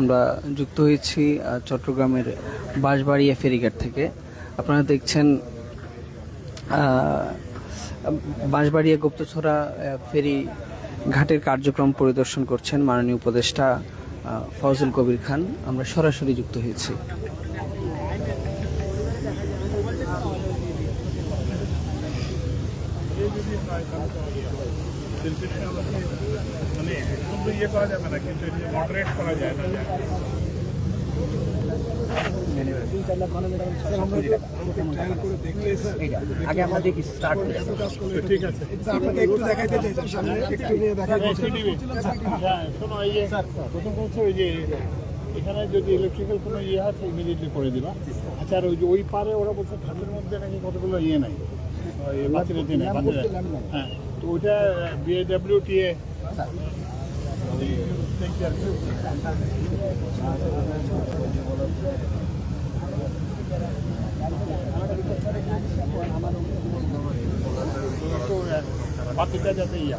আমরা যুক্ত হয়েছি চট্টগ্রামের বাঁশবাড়িয়া ফেরিঘাট থেকে। আপনারা দেখছেন বাঁশবাড়িয়া গুপ্তছড়া ফেরি ঘাটের কার্যক্রম পরিদর্শন করছেন মাননীয় উপদেষ্টা ফজল কবির খান। আমরা সরাসরি যুক্ত হয়েছি। তো ইয়ে করা যাবে না কিন্তু মডারেট করা যায় না। আগে আমরা দেখি স্টার্ট ঠিক আছে। আপনাকে একটু দেখাইতে চাইছি সামনে একটু নিয়ে দেখাইতে একটু নিবি। হ্যাঁ, শোনো এই যে প্রথম হচ্ছে ওই যে এখানে যদি ইলেকট্রিক্যাল কোনো ইয়ে আছে ইমিডিয়েটলি করে দিবা। আচ্ছা আর ওই যে ওই পারে ওরা বলছে ঘাটের মধ্যে নাকি কতগুলো ইয়ে নাই? নেই হ্যাঁ তো ওইটা বিএডব্লিউ টিএ বাতিটা যাতে ইয়ে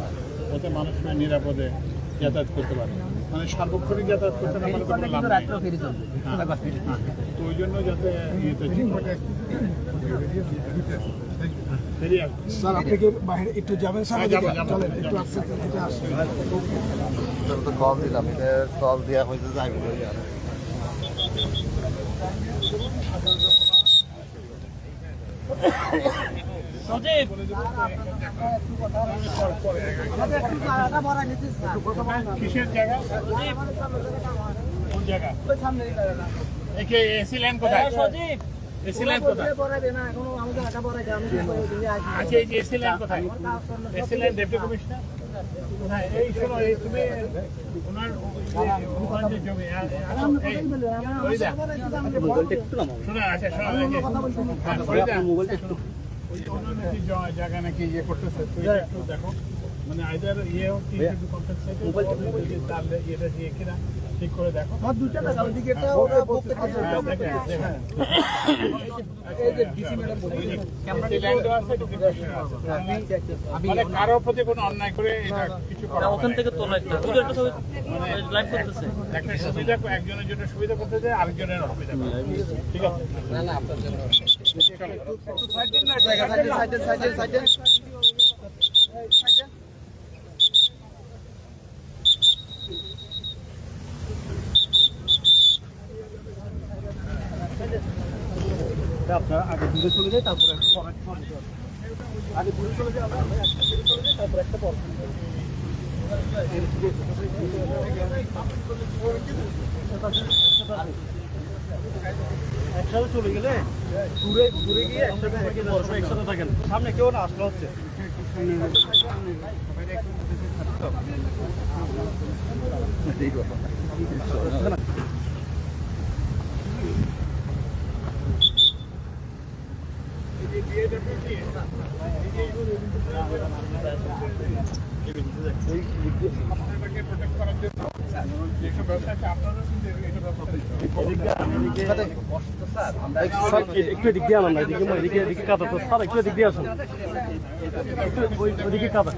ওতে মানুষ নিরাপদে যাতায়াত করতে পারে। মানে সার্বক্ষণিক যাতায়াত করতে হ্যাঁ, তো ওই জন্য যাতে স্যার আপনি কি বাইরে একটু যাবেন? স্যার হ্যাঁ, চলেন একটু আসতে এটা আসেন তো কল দিলাম এটা কল দেওয়া হয়েছে যাইব কিসের জায়গা? কোন জায়গা? এসি ল্যান্ড কোথায়? এসি ল্যান্ড কোথায়? আচ্ছা এই যে এসি ল্যান্ড কোথায়? AC land deputy commissioner? হ্যাঁ এই শোনো এই তুমি ওনার যে জমি আচ্ছা শোনো হ্যাঁ, শোনো, জায়গা নাকি ইয়ে করতেছে তুই একটু দেখো। মানে আইদার ইয়ে হোক কি একটু ইয়েটা দিয়ে কিনা। ঠিক করে দেখো। আমার দুইটা টাকা ওইদিকে এটা ওরা প্রত্যেকটা হ্যাঁ, দেখেন, দেখেন। এই ল্যান্ডও আছে, ডিসিপ্লিনও আছে। মানে কারোর প্রতি কোনো অন্যায় করে এটা কিছু করা ওখান থেকে তোলা একটা দুটো একটা ছবি মানে লাইভ করতেছে। একটা সুবিধা একজনের জন্য সুবিধা করতে যায় আরেকজনের অসুবিধা ঠিক আছে? না না আপনার সাইকেল সাইকেল আপনারা আগে চলে আগে চলে যাই একসাথে চলে গেলে দূরে দূরে গিয়ে একসাথে একসাথে থাকেন। সামনে কেউ না আসলে হচ্ছে। আপনাদেরকে protect করার জন্য যেসব ব্যবসা আছে আপনারাও কিন্তু এটা ব্যবস্থা নিতে হবে। একটু এদিক দিয়ে আনান এদিকে এদিকে আমাদের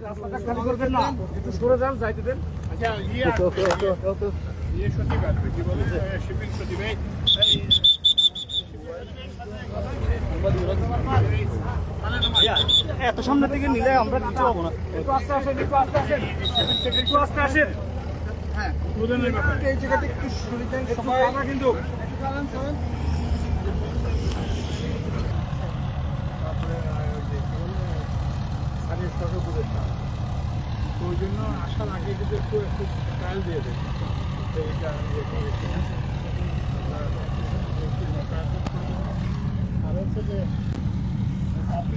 রাস্তাটা খালি করবেন না একটু সরে যান যাইতে দেন আচ্ছা, ইয়ে ইয়ে সচিব আসবে, কি বলে? শিপিং সচিব, এই- এত সামনে থেকে নিলে আমরা কিছু হব না। একটু আস্তে আসেন একটু আস্তে আসেন। একটু আস্তে আসেন। হ্যাঁ, এই জায়গাতে একটু আমরা কিন্তু। ওই জন্য আসার আগে কিন্তু একটু একটু ট্রায়াল দিয়ে দেবে তো এইটা ইয়ে করে ঠিক আছে? আর হচ্ছে যে আপনি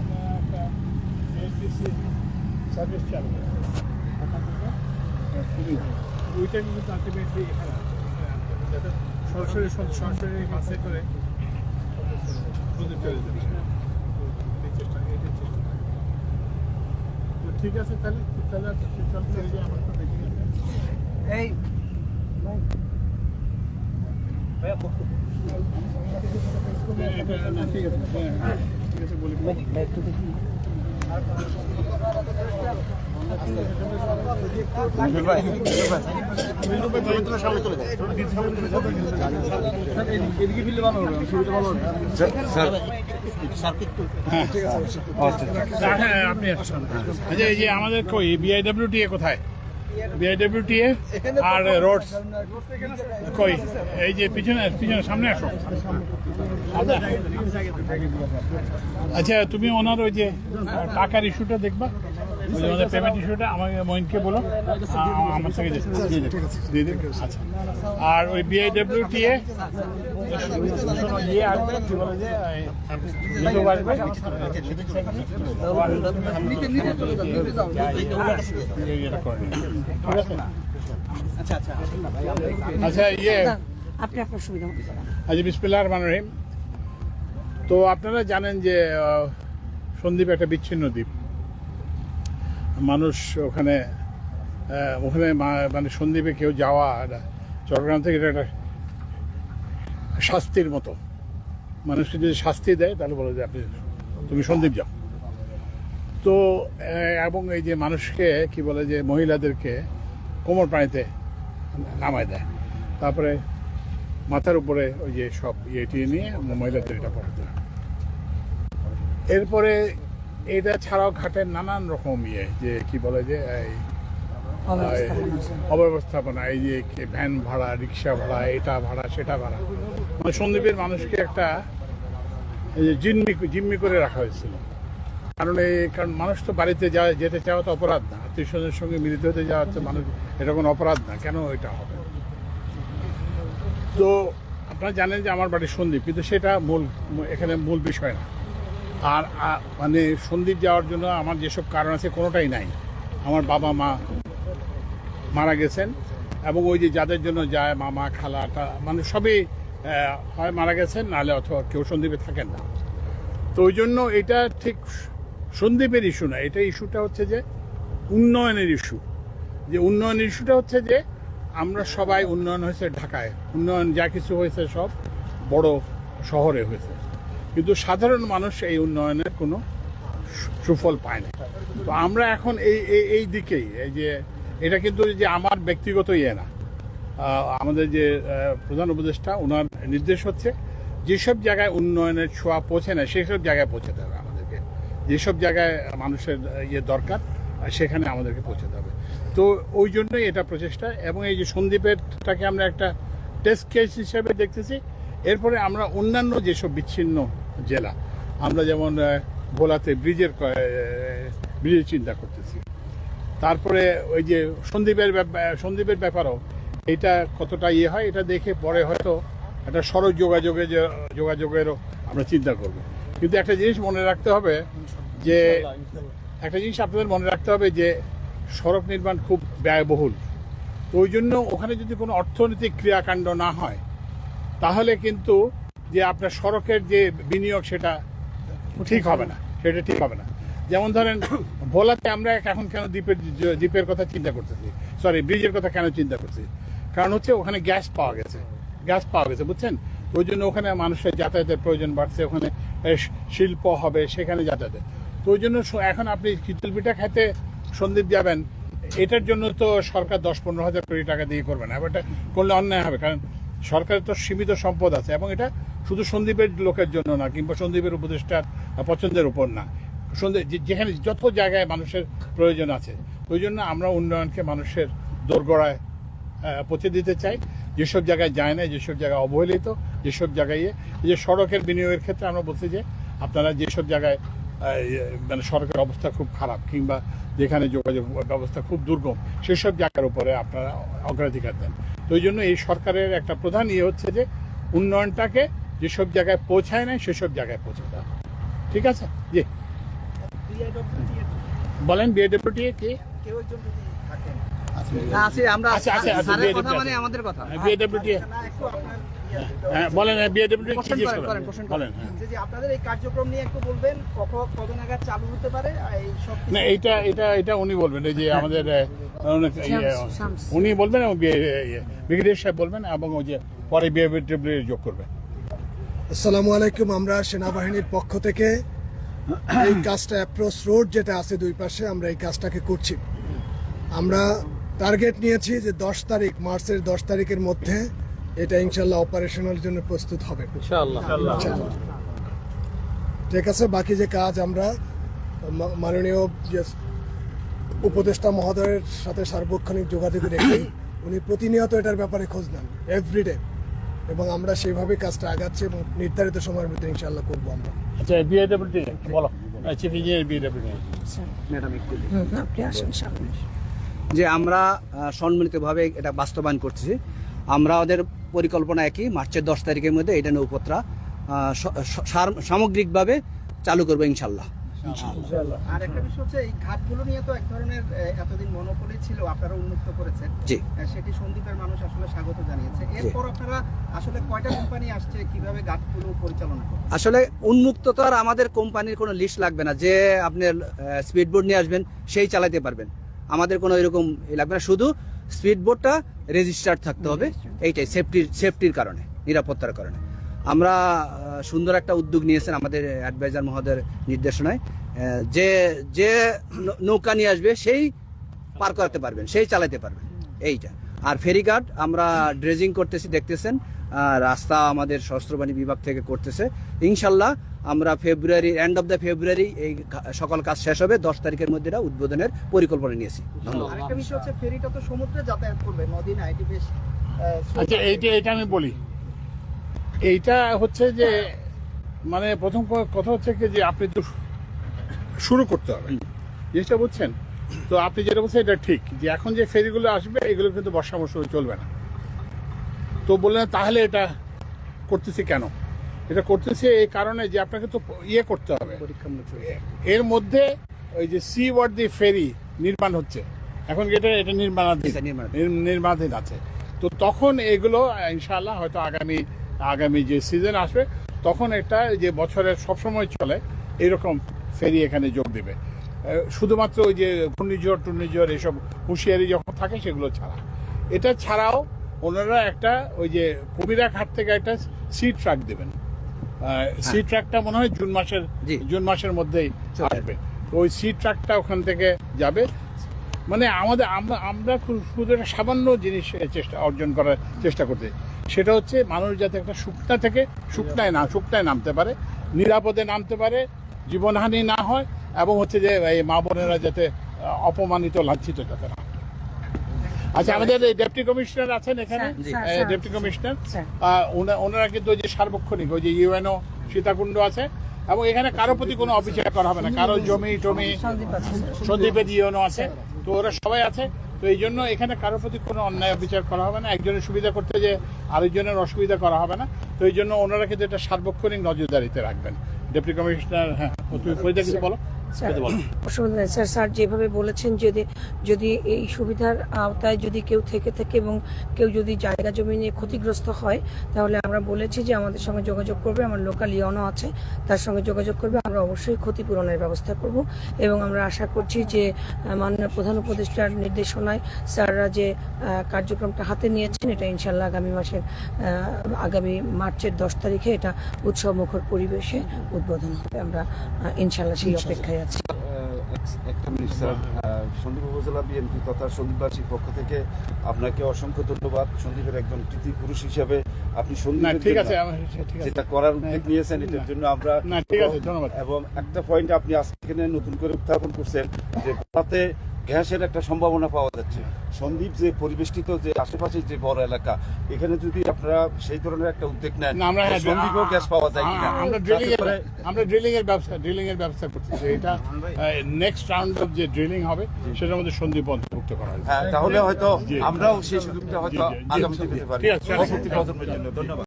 আমরা একটা এসডিসি সার্ভিস চালু। ওখান থেকে ওইটা কিন্তু আলটিমেটলি এখানে যাতে সরাসরি সরাসরি বাসে করে চেষ্টা তো ঠিক আছে তাহলে তাহলে চল আমার তো দেখি এই আমাদের কই বিআইডব্লিউটিএ কোথায়? বিআইডব্লিউটিএ আর রোডস। কই? এই যে পিছনে পিছনে সামনে আসো। আচ্ছা তুমি ওনার ওই যে টাকার ইস্যুটা দেখবা? ওই পেমেন্ট ইস্যুটা আমাকে মইনকে বলো। আমার থেকে দিয়ে দেবে। দিয়ে দেবে আচ্ছা। আর ওই বিআইডব্লিউটিএ আচ্ছা ইয়ে। আপনি আপনার সুবিধা মতো আজ বিসমিল্লাহ রহমান রহিম। তো আপনারা জানেন যে সন্দ্বীপ একটা বিচ্ছিন্ন দ্বীপ। মানুষ ওখানে ওখানে মানে সন্দ্বীপে কেউ যাওয়া চট্টগ্রাম থেকে এটা একটা শাস্তির মতো। মানুষকে যদি শাস্তি দেয়, তাহলে বলে যে আপনি তুমি সন্দ্বীপ যাও। তো এবং এই যে মানুষকে কি বলে যে মহিলাদেরকে কোমর পানিতে নামায় দেয়। তারপরে মাথার উপরে ওই যে সব ইয়েটি নিয়ে মহিলাদের এটা পড়তে এরপরে এটা ছাড়াও ঘাটের নানান রকম ইয়ে যে কি বলে যে এই অব্যবস্থাপনা। এই যে ভ্যান ভাড়া, রিক্সা ভাড়া, এটা ভাড়া, সেটা ভাড়া। মানে সন্দীপের মানুষকে একটা এই যে জিম্মি জিম্মি করে রাখা হয়েছিল। কারণ এই, কারণ মানুষ তো বাড়িতে যা যেতে চাওয়া তো অপরাধ না। আত্মীয় স্বজনের সঙ্গে মিলিত হতে যাওয়া হচ্ছে, মানুষ, এটা কোনো অপরাধ না। কেন এটা হবে? তো আপনারা জানেন যে আমার বাড়ি সন্দীপ, কিন্তু সেটা মূল, এখানে মূল বিষয় না। আর মানে সন্দীপ যাওয়ার জন্য আমার যেসব কারণ আছে, কোনোটাই নাই। আমার বাবা মা মারা গেছেন এবং ওই যে যাদের জন্য যায়, মামা খালাটা মানে সবই হয় মারা গেছেন, নাহলে অথবা কেউ সন্দীপে থাকেন না। তো ওই জন্য এটা ঠিক সন্দীপের ইস্যু না, এটা ইস্যুটা হচ্ছে যে উন্নয়নের ইস্যু। যে উন্নয়নের ইস্যুটা হচ্ছে যে আমরা সবাই উন্নয়ন হয়েছে ঢাকায়। উন্নয়ন যা কিছু হয়েছে সব বড় শহরে হয়েছে। কিন্তু সাধারণ মানুষ এই উন্নয়নের কোনো সুফল পায় না। তো আমরা এখন এই এই দিকেই, এই যে এটা কিন্তু যে আমার ব্যক্তিগত ইয়ে না। আমাদের যে প্রধান উপদেষ্টা ওনার নির্দেশ হচ্ছে যেসব জায়গায় উন্নয়নের ছোঁয়া পৌঁছে না, সেসব জায়গায় পৌঁছাতে হবে আমাদেরকে। যেসব জায়গায় মানুষের ইয়ে দরকার, সেখানে আমাদেরকে পৌঁছাতে হবে। তো ওই জন্যই এটা প্রচেষ্টা এবং এই যে সন্দীপেরটাকে আমরা একটা টেস্ট কেস হিসেবে দেখতেছি। এরপরে আমরা অন্যান্য যেসব বিচ্ছিন্ন জেলা, আমরা যেমন ভোলাতে ব্রিজের ব্রিজের চিন্তা করতেছি। তারপরে ওই যে সন্দীপের সন্দীপের ব্যাপারও, এটা কতটা ইয়ে হয়, এটা দেখে পরে হয়তো একটা সড়ক যোগাযোগে যোগাযোগেরও আমরা চিন্তা করব। কিন্তু একটা জিনিস মনে রাখতে হবে যে, একটা জিনিস আপনাদের মনে রাখতে হবে যে, সড়ক নির্মাণ খুব ব্যয়বহুল। ওই জন্য ওখানে যদি কোনো অর্থনৈতিক ক্রিয়াকাণ্ড না হয়, তাহলে কিন্তু যে আপনার সড়কের যে বিনিয়োগ সেটা ঠিক হবে না, সেটা ঠিক হবে না। যেমন ধরেন ভোলাতে আমরা এখন কেন দ্বীপের দ্বীপের কথা চিন্তা করতেছি? সরি ব্রিজের কথা কেন চিন্তা করছি কারণ হচ্ছে ওখানে গ্যাস পাওয়া গেছে। গ্যাস পাওয়া গেছে, বুঝছেন? ওই জন্য ওখানে মানুষের যাতায়াতের প্রয়োজন বাড়ছে। ওখানে শিল্প হবে, সেখানে যাতায়াতের। তো ওই জন্য এখন আপনি খিচুল পিঠা খেতে সন্দীপ যাবেন, এটার জন্য তো সরকার দশ পনেরো হাজার কোটি টাকা দিয়ে করবে না। এটা করলে অন্যায় হবে, কারণ সরকারের তো সীমিত সম্পদ আছে। এবং এটা শুধু সন্দীপের লোকের জন্য না, কিংবা সন্দীপের উপদেষ্টার পছন্দের উপর না। যে- যেখানে যত জায়গায় মানুষের প্রয়োজন আছে ওই জন্য আমরা উন্নয়নকে মানুষের দোরগড়ায় পৌঁছে দিতে চাই। যেসব জায়গায় যায় না যেসব জায়গায় অবহেলিত যেসব জায়গায় ইয়ে, এই যে সড়কের বিনিয়োগের ক্ষেত্রে আমরা বলছি যে আপনারা যেসব জায়গায় ইয়ে, মানে সড়কের অবস্থা খুব খারাপ কিংবা যেখানে যোগাযোগ ব্যবস্থা খুব দুর্গম সেসব জায়গার উপরে আপনারা অগ্রাধিকার দেন। তো ওই জন্য এই সরকারের একটা প্রধান ইয়ে হচ্ছে যে উন্নয়নটাকে যেসব জায়গায় পৌঁছায় না সেসব জায়গায় পৌঁছাতে হবে ঠিক আছে? জি। বলেন বিএডব্লিউটি কি? আচ্ছা, আচ্ছা, আচ্ছা, দিতে মানে হ্যাঁ হ্যাঁ। যে যে আপনাদের এই কার্যক্রম নিয়ে একটু বলবেন কখন কত নাগাদ চালু হতে পারে আর এই সব কিছু- না এইটা এটা এটা উনি বলবেন এই যে আমাদের ইয়ে। উনি বলবেন এবং ব্রিগেডিয়ার সাহেব বলবেন এবং ওই যে পরে বিএডব্লিউ যোগ করবে। আসসালামু আলাইকুম আমরা সেনাবাহিনীর পক্ষ থেকে এই কাজটা অ্যাপ্রোচ রোড যেটা আছে দুই পাশে আমরা এই কাজটাকে করছি। আমরা টার্গেট নিয়েছি যে দশ তারিখ মার্চের দশ তারিখের মধ্যে এটা ইনশাল্লাহ অপারেশনাল জন্য প্রস্তুত হবে। ঠিক আছে বাকি যে কাজ আমরা মাননীয় যে উপদেষ্টা মহোদয়ের সাথে সার্বক্ষণিক যোগাযোগ রেখে উনি প্রতিনিয়ত এটার ব্যাপারে খোঁজ নেন এভরিডে এবং আমরা সেইভাবে কাজটা আগাচ্ছি এবং নির্ধারিত সময়ের মধ্যে ইনশাল্লাহ করব আমরা। আচ্ছা বিএডব্লিউটি বলো। চিফ ইঞ্জিনিয়ার বিএডব্লিউ ম্যাডাম একটু আপনি আসেন সামনে। যে আমরা সম্মিলিতভাবে এটা বাস্তবায়ন করছি আমরা ওদের পরিকল্পনা একই মার্চের দশ তারিখের মধ্যে এটা নৌপত্রা সামগ্রিকভাবে চালু করব ইনশাল্লাহ। আর একটা বিষয় হচ্ছে এই ঘাটগুলো নিয়ে তো এক ধরনের এতদিন মনোপলি ছিল আপনারা উন্মুক্ত করেছেন। সেটি সন্দীপের মানুষ আসলে স্বাগত জানিয়েছে। এরপর আপনারা আসলে কয়টা কোম্পানি আসছে কীভাবে ঘাটগুলো পরিচালনা করবে আসলে উন্মুক্ত তো আর আমাদের কোম্পানির কোনো লিস্ট লাগবে না। যে আপনি স্পিড বোর্ড নিয়ে আসবেন সেই চালাতে পারবেন। আমাদের কোনো এরকম লাগবে না। শুধু স্পিড বোর্ডটা রেজিস্টার্ড থাকতে হবে। এইটাই সেফটির সেফটির কারণে নিরাপত্তার কারণে। আমরা সুন্দর একটা উদ্যোগ নিয়েছেন আমাদের অ্যাডভাইজার মহোদয়ের নির্দেশনায়। যে যে নৌকা নিয়ে আসবে সেই পার করাতে পারবেন সেই চালাতে পারবেন এইটা। আর ফেরিঘাট আমরা ড্রেজিং করতেছি দেখতেছেন। রাস্তা আমাদের সশস্ত্র বাহিনী বিভাগ থেকে করতেছে। ইনশাল্লাহ আমরা February end of the February এই সকল কাজ শেষ হবে দশ তারিখের মধ্যে এটা উদ্বোধনের পরিকল্পনা নিয়েছি। ধন্যবাদ। আরেকটা বিষয় হচ্ছে ফেরিটা তো সমুদ্রে যাতায়াত করবে নদী না এটি বেশ আচ্ছা এইটা এইটা আমি বলি। এইটা হচ্ছে যে মানে প্রথম কথা হচ্ছে কি যে আপনি তো শুরু করতে হবে। জিনিসটা বুঝছেন? তো আপনি যেটা বলছেন এটা ঠিক যে এখন যে ফেরিগুলো আসবে এগুলো কিন্তু বর্ষা মৌসুমে চলবে না। তো বললেন তাহলে এটা করতেছি কেন? এটা করতেছি এই কারণে যে আপনাকে তো ইয়ে করতে হবে। এর মধ্যে ওই যে সি ওয়ার্ড দি ফেরি নির্মাণ হচ্ছে। এখন এটা এটা নির্মাণাধীন? নির্মাণাধীন। নির্মাণাধীন আছে। তো তখন এগুলো ইনশাআল্লাহ হয়তো আগামী আগামী যে সিজন আসবে তখন এটা যে বছরের সবসময় চলে এরকম ফেরি এখানে যোগ দেবে। শুধুমাত্র ওই যে ঘূর্ণিঝড় টুর্ণিঝড় এসব হুঁশিয়ারি যখন থাকে সেগুলো ছাড়া। এটা ছাড়াও ওনারা একটা ওই যে কুমিরা ঘাট থেকে একটা সি ট্রাক দেবেন। সি ট্রাকটা মনে হয় জুন মাসের। জুন মাসের মধ্যেই চলে আসবে। ওই সি ট্রাকটা ওখান থেকে যাবে। মানে আমাদের আমরা আমরা খু- শুধু একটা সামান্য জিনিস চেষ্টা অর্জন করার চেষ্টা করতে সেটা হচ্ছে মানুষ যাতে একটা শুকনা থেকে শুকনায় না শুকনায় নামতে পারে নিরাপদে নামতে পারে জীবনহানি না হয় এবং হচ্ছে যে এই মা বোনেরা যাতে অপমানিত লাঞ্ছিত যাতে না আচ্ছা আমাদের ডেপুটি কমিশনার আছেন এখানে? Deputy commissioner? ওনারা কিন্তু ওই যে সার্বক্ষণিক ওই যে ইউএনও সীতাকুণ্ড আছে এবং এখানে কারও প্রতি কোনো অবিচার করা হবে না। কারও জমি টমি সন্দীপের ইউএনও আছে তো ওরা সবাই আছে। তো এই জন্য এখানে কারোর প্রতি কোনো অন্যায় বিচার করা হবে না। একজনের সুবিধা করতে যে আরেকজনের অসুবিধা করা হবে না। তো এই জন্য ওনারা কিন্তু এটা সার্বক্ষণিক নজরদারিতে রাখবেন। ডেপুটি কমিশনার হ্যাঁ তুমি স্যার কিছু বলো। অসুবিধা নেই। স্যার স্যার যেভাবে বলেছেন যদি যদি এই সুবিধার আওতায় যদি কেউ থেকে থাকে এবং কেউ যদি জায়গা জমি নিয়ে ক্ষতিগ্রস্ত হয় তাহলে আমরা বলেছি যে আমাদের সঙ্গে যোগাযোগ করবে। আমার লোকাল ইয়নো আছে তার সঙ্গে যোগাযোগ করবে। আমরা অবশ্যই ক্ষতিপূরণের ব্যবস্থা করব এবং আমরা আশা করছি যে মাননীয় প্রধান উপদেষ্টার নির্দেশনায় স্যাররা যে কার্যক্রমটা হাতে নিয়েছেন এটা ইনশাল্লাহ আগামী মাসের আগামী মার্চের দশ তারিখে এটা উৎসব মুখর পরিবেশে উদ্বোধন হবে। আমরা ইনশাল্লাহ সেই অপেক্ষায় আছি। একটা মিনিট স্যার। সন্দীপ উপজেলা বিএনপি তথা সন্দীপবাসীর পক্ষ থেকে আপনাকে অসংখ্য ধন্যবাদ। সন্দীপের একজন কৃতি পুরুষ হিসাবে আপনি না ঠিক আছে আমার- ঠিক আছে। যেটা করার উদ্যোগ নিয়েছেন এটার জন্য আমরা না, ঠিক আছে, ধন্যবাদ। এবং একটা পয়েন্ট আপনি আজকে নতুন করে উত্থাপন করছেন যে তাতে গ্যাসের একটা সম্ভাবনা পাওয়া যাচ্ছে। সন্দীপ যে পরিবেষ্টিত যে আশেপাশে যে বড় এলাকা এখানে যদি আপনারা সেই ধরনের একটা উদ্যোগ নেন না আমরা হ্যাঁ, সন্দীপেও গ্যাস পাওয়া যায় কিনা? আমরা ড্রিলিং আমরা ড্রিলিং এর ব্যবস্থা ড্রিলিং এর ব্যবস্থা করতেছি এটা নেক্সট রাউন্ড অফ যে ড্রিলিং হবে সেটার মধ্যে সন্দীপ অন্তর্ভুক্ত করা হবে হ্যাঁ তাহলে হয়তো আমরাও সেই সুযোগটা হয়তো আগামীতে পেতে পারি। ঠিক আছে, প্রজন্মের জন্য। ধন্যবাদ।